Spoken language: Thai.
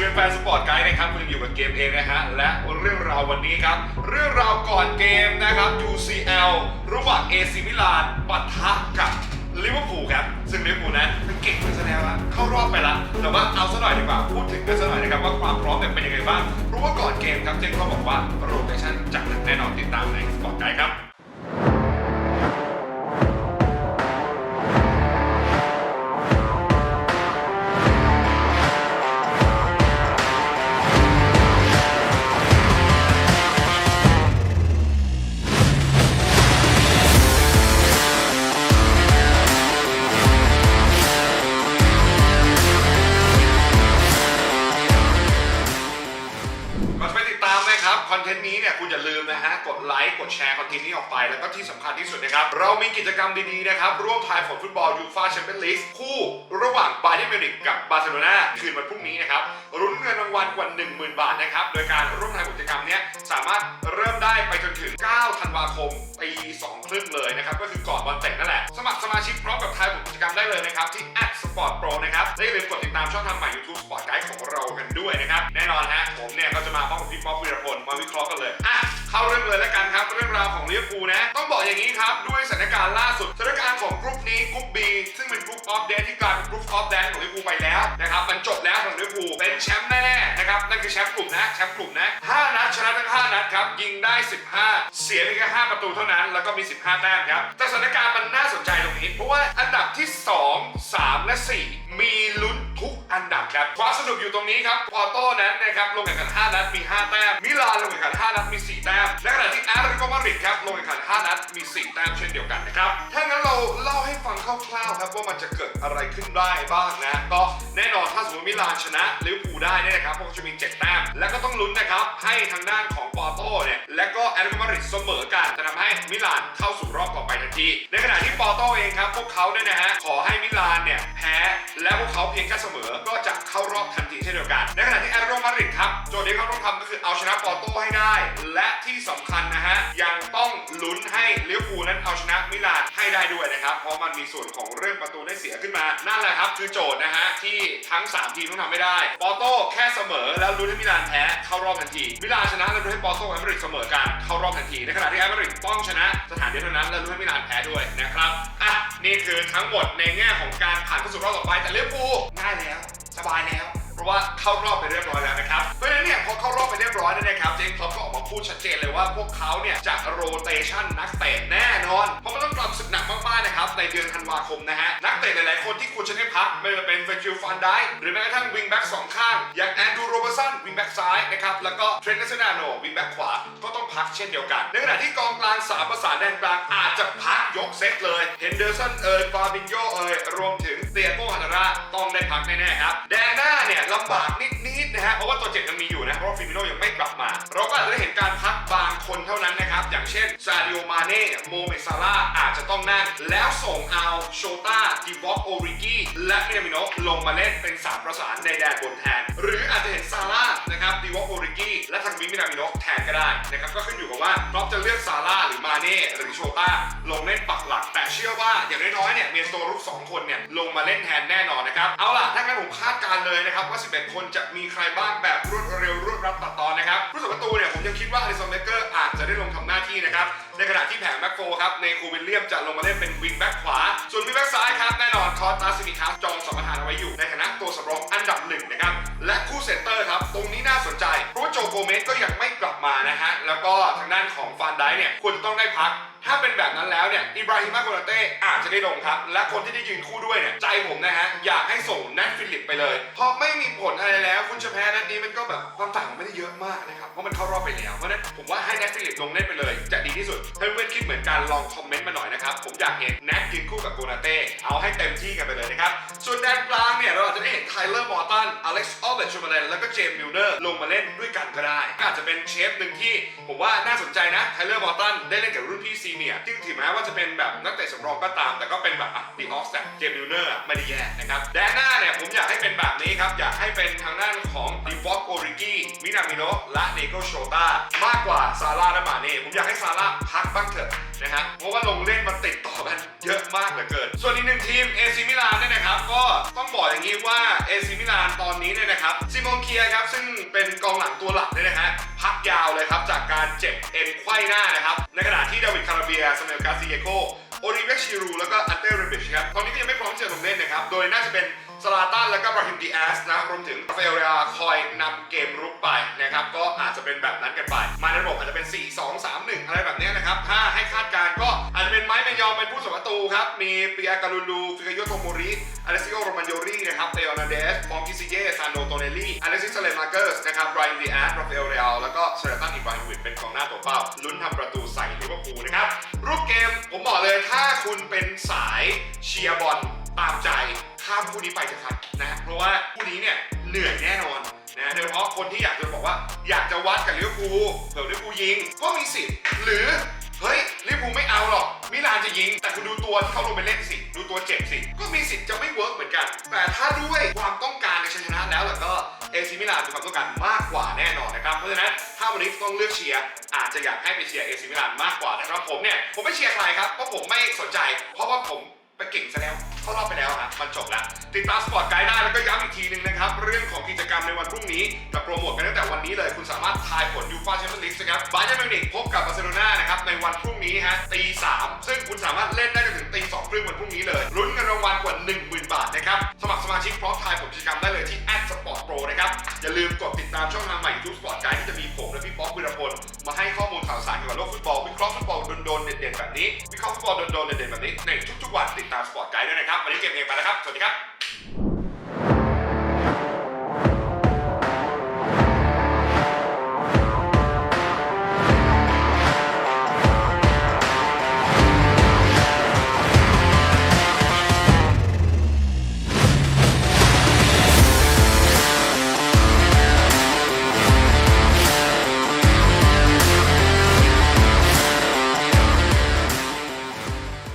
เป็นแฟนสปอร์ตไกด์นะครับคุณอยู่กับเกมเองนะฮะ และเรื่องราววันนี้ครับ เรื่องราวก่อนเกมนะครับ UCL ระหว่าง AC มิลานปะทะกับลิเวอร์พูลครับ ซึ่งลิเวอร์พูลนั้นมันเก่งไปซะแล้วอะเข้ารอบไปละแต่ว่าเอาซะหน่อยดีกว่า พูดถึงกันซะหน่อยนะครับว่าความพร้อมเนี่ยเป็นยังไงบ้างเพราะว่าก่อนเกมครับเจนเขาบอกว่าโรเตชันจัดหนักแน่นอนติดตามในสปอร์ตไกด์ครับ ที่สำคัญที่สุดนะครับ เรามีกิจกรรมดีๆนะครับ ร่วมทายผลฟุตบอลยูฟ่าแชมเปี้ยนลีกคู่ระหว่างบาเยิร์นมิวนิกกับบาร์เซโลนาคืนวันพรุ่งนี้นะครับรุ้นเงินรางวัลกว่า 10,000 บาทนะครับ โดยการร่วมทายกิจกรรมนี้สามารถเริ่มได้ไปจนถึง 9 ธันวาคมปี2ครึ่งเลยนะครับ ก็คือก่อนวันเตะนั่นแหละ สมัครสมาชิกพร้อมกับทายผลกิจกรรมได้เลยนะครับ ที่ @sportpro นะครับและอย่าลืมกดติดตามช่องทางใหม่ YouTube Sport Guide ของเรากันด้วยนะครับ แน่นอนฮะผมเนี่ยก็จะมาพร้อมกับพี่ป๊อปวีรพลมาวิเคราะห์กันเลยอะเข้าเรื่องเลยแล้วกันครับเรื่องราวของลิเวอร์พูลนะต อย่างนี้ครับ ด้วยสถานการณ์ล่าสุดสถานการณ์ของกรุ๊ปนี้กรุ๊ป B ซึ่งเป็นกรุ๊ปออฟเดนที่กลายเป็นกรุ๊ปออฟแดนของลิเวอร์พูลไปแล้วนะครับมันจบแล้วของลิเวอร์พูลเป็นแชมป์แน่ๆนะครับนั่นคือแชมป์กลุ่มนะแชมป์กลุ่มนะ5นัดชนะทั้ง5นัดครับยิงได้ 15 เสียเพียงแค่5ประตูเท่านั้น แล้วก็มี 15 แต้มครับแต่สถานการณ์มันน่าสนใจตรงนี้ เพราะว่าอันดับที่ 2 3 และ 4 มีลุ้น อันดับครับความสนุกอยู่ตรงนี้ครับพอโต้นั้นนะครับลงแข่งขัน 5 นัดมี 5 แต้มมิลานลงแข่งขัน 5 นัดมี 4 แต้มและขณะที่แอตเลติโกมาดริดครับลงแข่งขัน 5 นัดมี 4 แต้มเช่นเดียวกันนะครับถ้างั้นเราเล่าให้ฟังคร่าวๆครับว่ามันจะเกิดอะไรขึ้นได้บ้างนะก็แน่นอนถ้าสมมติมิลานชนะลิเวอร์พูลได้เนี่ยนะครับพวกจะมี 7 แต้มแล้วก็ต้องลุ้นนะครับให้ทางด้านของปอโต้เนี่ยและก็แอตเลติโกมาดริดเสมอกันจะทำให้มิลานเข้าสู่รอบต่อไปทันที ในขณะที่ปอโต้เองครับพวกเขาเนี่ยนะฮะขอให้มิลานเนี่ยแพ้และพวกเขาเพียงแค่เสมอก็จะเข้ารอบทันทีเช่นเดียวกันนะครับ โจทย์ที่เขาต้องทำก็คือเอาชนะปอร์โต้ให้ได้ และที่สำคัญนะฮะ ยังต้องลุ้นให้ลิเวอร์พูลนั้นเอาชนะมิลานให้ได้ด้วยนะครับ เพราะมันมีส่วนของเรื่องประตูได้เสียขึ้นมา นั่นแหละครับ คือโจทย์นะฮะ ที่ทั้ง 3 ทีมต้องทำไม่ได้ ปอร์โต้แค่เสมอแล้วลุ้นให้มิลานแพ้เข้ารอบทันที มิลานชนะแล้วลุ้นให้ปอร์โต้กับแอมาดริดเสมอกันเข้ารอบทันที ในขณะที่แอมาดริดต้องชนะสถานเดียวเท่านั้นแล้วลุ้นให้มิลานแพ้ด้วยนะครับอะนี่คือทั้งหมดในแง่ของการผ่านเข้าสู่รอบต่อไปแต่ลิเวอร์พูลง่ายแล้ว สบายแล้ว ราะว่าเข้ารอบไปเรียบร้อยแล้วนะครับ เพราะฉะนั้นเนี่ยพอเข้ารอบไปเรียบร้อยแล้วนะครับเจงคลับก็ออกมาพูดชัดเจนเลยว่าพวกเขาเนี่ยจะโรเตชันนักเตะแน่นอน เพราะมันต้องกลับศึกหนักมากๆนะครับในเดือนธันวาคมนะฮะ นักเตะหลายๆคนที่ควรจะได้พักไม่ว่าเป็นเฟจิลฟันไดหรือแม้กระทั่งวิงแบ็กสองข้าง อย่างแอนดูโรเบอร์สันวิงแบ็กซ้ายนะครับแล้วก็เทรนต์เนสนาโนวิงแบ็กขวาก็ต้องพักเช่นเดียวกัน ในขณะที่กองกลางสามประสานแดนกลางอาจจะพักยกเซตเลยเฮนเดอร์สันเอ่ยฟาบินโยเอ่ยรวมถึงเตียโก้ฮันาราต้องได้พักแน่ๆครับแด ลำบากนิดๆนะฮะเพราะว่าตัวเจ็บยังมีอยู่นะเพราะว่าฟิมิโนยังไม่กลับมา เราก็อาจจะได้เห็นการพักบางคนเท่านั้นนะครับ อย่างเช่นซาดิโอมาเน่โมเมซาลาอาจจะต้องนั่ง แล้วส่งเอาโชตาดิวอกโอริกีและมินามิโนลงมาเล่นเป็นสามประสานในแดนบนแทน หรืออาจจะเห็นซาร่านะครับดิวอกโอริกีและทางมิมินามิโนแทนก็ได้นะครับก็ขึ้นอยู่กับว่าครอปจะเลือกซาร่าหรือมาเน่หรือโชตาลงเล่นปักหลัก แต่เชื่อว่าอย่างน้อยๆเนี่ยเมียตัวรุกสองคนเนี่ยลงมาเล่นแทนแน่นอนนะครับเอาล่ะถ้างั้นผมคาดการเลยนะครับว่า11คนจะมีใครบ้างแบบรวดเร็วรวดรัดตัดตอนนะครับผู้สัประตูเนี่ยผมยังคิดว่าอลิสันเบเกอร์อาจจะได้ลงทำหน้าที่นะครับในขณะที่แผงแบ็คโฟครับในคูวิลเลียมจะลงมาเล่นเป็นวิงแบ็คขวา ส่วนวิงแบ็คซ้ายครับแน่นอนคอร์ตาซิมิคัสจองสัมปทานเอาไว้อยู่ในฐานะตัวสำรองอันดับหนึ่งนะครับและคู่เซนเตอร์ครับตรงนี้น่าสนใจเพราะว่าโจโกเมสก็ยังไม่กลับมานะฮะแล้วก็ทางด้านของฟานไดเนี่ยควรต้องได้พัก เป็นแบบนั้นแล้วเนี่ยอิบราฮิมาโกนาเต้อาจจะได้ลงครับ และคนที่ได้ยืนคู่ด้วยเนี่ยใจผมนะฮะ อยากให้ส่งแนทฟิลิปไปเลย พอไม่มีผลอะไรแล้ว คุณจะแพ้นัดนี้มันก็แบบความต่างมันไม่ได้เยอะมากนะครับ เพราะมันเข้ารอบไปแล้ว เพราะนั้นผมว่าให้แนทฟิลิปลงเล่นไปเลย จะดีที่สุด ถ้าเพื่อนคิดเหมือนกันลองคอมเมนต์มาหน่อยนะครับ ผมอยากเห็นแนทยืนคู่กับโกนาเต้เอาให้เต็มที่กันไปเลยนะครับ ส่วนแดนกลางเนี่ยเราอาจจะได้ ไทเลอร์มอร์ตัน อเล็กซ์ออลเบตชูมาเลนแล้วก็เจมส์มิลเนอร์ลงมาเล่นด้วยกันก็ได้ก็อาจจะเป็นเชฟหนึ่งที่ผมว่าน่าสนใจนะไทเลอร์มอร์ตันได้เล่นกับรุ่นพี่ซีเนียร์ซึ่งถึงแม้ว่าจะเป็นแบบนักเตะสำรองก็ตาม แต่ก็เป็นแบบอะดีออฟแต่เจมส์มิลเนอร์ไม่ได้แย่นะครับแดนหน้าเนี่ยผมอยากให้เป็นแบบนี้ครับ อยากให้เป็นทางด้านของดีฟอกโอริกีมิมินามิโนะและเนโกโชตามากกว่าซาร่าและมาเน่ผมอยากให้ซาร่าพักบ้างเถอะ นะฮะเพราะว่าลงเล่นมาติดต่อกันเยอะมากเหลือเกิน ส่วนอีกหนึ่งทีมเอซิมิลานเนี่ยนะครับ ก็ต้องบอกอย่างนี้ว่าเอซิมิลานตอนนี้เนี่ยนะครับซิโมนเคียครับซึ่งเป็นกองหลังตัวหลักเนี่ยนะฮะพักยาวเลยครับจากการเจ็บเอ็นไขว้หน้านะครับในขณะที่ดาวิดคาราเบียสเมลกาซิเยโกโอลิเวชิรูแล้วก็อันเตอร์เรบิชครับตอนนี้ก็ยังไม่พร้อมที่จะลงเล่นนะครับ โดยน่าจะเป็นซาลาตันแล้วก็บราฮิมดีแอสนะรวมถึงราฟาเอลเรียคอยนำเกมรุกไปนะครับ ก็อาจจะเป็นแบบนั้นกันไป มาในระบบอาจจะเป็น 4 2 3 1 อะไรแบบนี้นะครับ ถ้าให้คาด การณ์ก็อาจจะเป็นไม้เมยองเป็นผู้สมประตูครับ มีปิอการูลูฟิกาโยโตโมริอเลซิโอโรมันโยรีนะครับเตโอนาเดสฟองกิซิเยซานโนโตเนลลี่อเลซิสเลมาเกอร์สนะครับไรอันดีแอสราฟาเอลเรียลแล้วก็เซเลตันอิบราฮิมวิชเป็นกองหน้าตัวเป้าลุ้นทำประตูใส่ลิเวอร์พูลนะครับรูปเกมผมบอกเลยถ้าคุณเป็นสายเชียร์บอลตามใจข้ามคู่นี้ไปเถอะครับนะเพราะว่าคู่นี้เนี่ยเหนื่อยแน่นอนนะโดยเฉพาะคนที่อยากจะบอกว่าอยากจะวัดกับลิเวอร์พูลเผื่อลิเวอร์พูลยิงก็มีสิทธิ์หรือ เฮ้ยลิเวอร์พูลไม่เอาหรอกมิลานจะยิง แต่คุณดูตัวที่เขาลงไปเล่นสิ ดูตัวเจ็บสิ ก็มีสิทธิ์จะไม่เวิร์กเหมือนกัน แต่ถ้าด้วยความต้องการในชัยชนะแล้วแล่ะก็เอซิมิลานมีความต้องการมากกว่าแน่นอนนะครับ เพราะฉะนั้นถ้าวันนี้ต้องเลือกเชียร์อาจจะอยากให้ไปเชียร์เอซิมิลานมากกว่านะครับผมเนี่ยผมไม่เชียร์ใครครับเพราะผมไม่สนใจ เพราะว่าผม ไปเก่งซะแล้วเข้ารอบไปแล้วครับมันจบแล้ว ติดตามสปอร์ตไกด์ได้แล้วก็ย้ำอีกทีหนึงนะครับ เรื่องของกิจกรรมในวันพรุ่งนี้จะโปรโมทกันตั้งแต่วันนี้เลย คุณสามารถทายผลยูฟ่าแชมเปี้ยนลีกนะครับบาเยิร์นมิวนิกพบกับบาร์เซโลนานะครับในวันพรุ่งนี้ฮะตีสามซึ่งคุณสามารถเล่นได้จนถึงตีสองครึ่งวันพรุ่งนี้เลยลุ้นเงินรางวัลกว่า 10,000 บาทนะครับสมัครสมาชิกพร้อมทายผลกิจกรรมได้เลยที่แอดสปอร์ตโปรนะครับอย่าลืมกดติดตามช่องทางใหม่ยูทูบสปอร์ตไกด์ที่จะมีผมและพี่ป๊อกวิรพลมาให้ข้อ ข่าวสารเกี่ยวกับโลกฟุตบอลวิเคราะห์ฟุตบอลโดนๆเด่นๆแบบนี้วิเคราะห์ฟุตบอลโดนๆเด่นๆแบบนี้ในทุกๆวันติดตามสปอร์ตไกด์ด้วยนะครับวันนี้เกมเองไปแล้วครับสวัสดีครับ